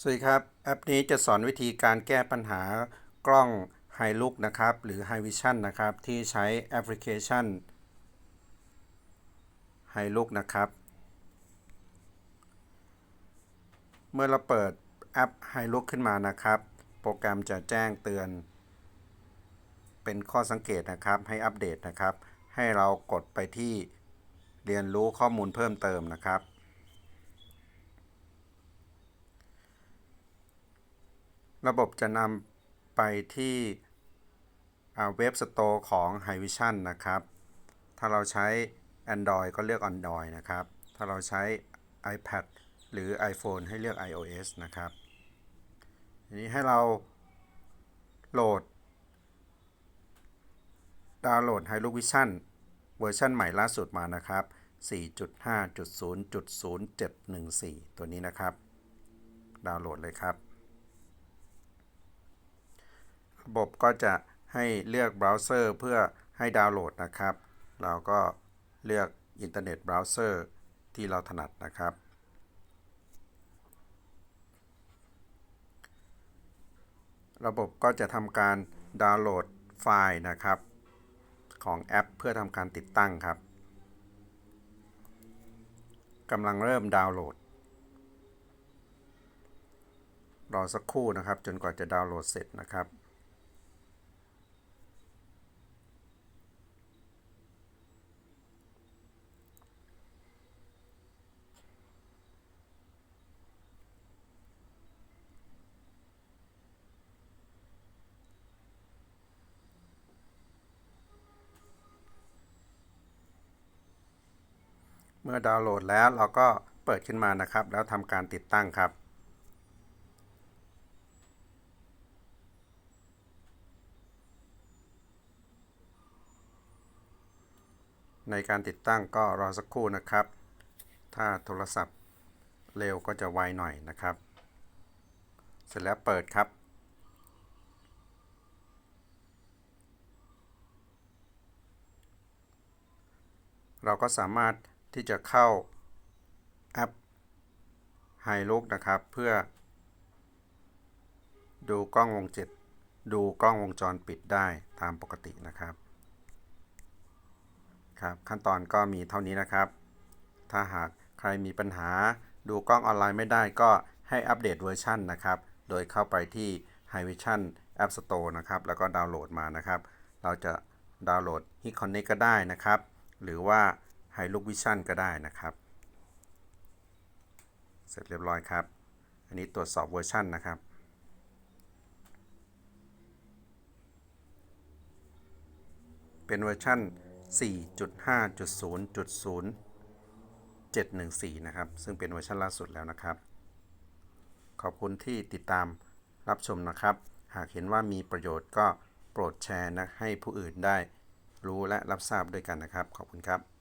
สวัสดีครับ แอปนี้จะสอนวิธีการแก้ปัญหากล้อง High Look นะครับ หรือ High Vision นะครับ ที่ใช้แอปพลิเคชัน High Look นะครับ เมื่อเราเปิดแอป High Look ขึ้นมานะครับ โปรแกรมจะแจ้งเตือน เป็นข้อสังเกตนะครับให้อัปเดตนะครับ ให้เรากดไปที่เรียนรู้ข้อมูลเพิ่มเติมนะครับ ระบบจะนำไปที่เว็บสโตร์ของ h i Vision นะครับ ถ้าเราใช้ Android ก็เลือก Android นะครับ ถ้าเราใช้ iPad หรือ iPhone ให้เลือก iOS นะครับทีนี้ให้เราโหลด ดาวน์โหลด h i Look Vision เวอร์ชันใหม่ล่าสุดมานะครับ 4.5.0.0714 ตัวนี้นะครับ ดาวน์โหลดเลยครับ ระบบก็จะให้เลือกเบราว์เซอร์เพื่อให้ดาวน์โหลดนะครับ เราก็เลือกอินเทอร์เน็ตเบราว์เซอร์ที่เราถนัดนะครับ ระบบก็จะทำการดาวน์โหลดไฟล์นะครับ ของแอป เพื่อทำการติดตั้งครับกำลังเริ่มดาวน์โหลด รอสักครู่นะครับ จนกว่าจะดาวน์โหลดเสร็จนะครับ เมื่อดาวน์โหลดแล้วเราก็เปิดขึ้นมานะครับ แล้วทำการติดตั้งครับ ในการติดตั้งก็รอสักครู่นะครับ ถ้าโทรศัพท์เร็วก็จะไวหน่อยนะครับ เสร็จแล้วเปิดครับเราก็สามารถ ที่จะเข้าแอป Hi Look นะครับ เพื่อ ดูกล้องวงจรดูกล้องวงจรปิดได้ตามปกตินะครับครับขั้นตอนก็มีเท่านี้นะครับ ถ้าหากใครมีปัญหาดูกล้องออนไลน์ไม่ได้ก็ให้อัปเดตเวอร์ชันนะครับ โดยเข้าไปที่ High Vision App Store นะครับ แล้วก็ดาวน์โหลดมานะครับ เราจะดาวน์โหลด h i Connect ก็ได้นะครับ หรือว่า High Look Vision ก็ได้นะครับ เสร็จเรียบร้อยครับ อันนี้ตรวจสอบเวอร์ชันนะครับ เป็นเวอร์ชัน4.5.0.0714 นะครับ ซึ่งเป็นเวอร์ชันล่าสุดแล้วนะครับ ขอบคุณที่ติดตามรับชมนะครับ หากเห็นว่ามีประโยชน์ก็โปรดแชร์นะให้ผู้อื่นได้รู้และรับทราบด้วยกันนะครับ ขอบคุณครับ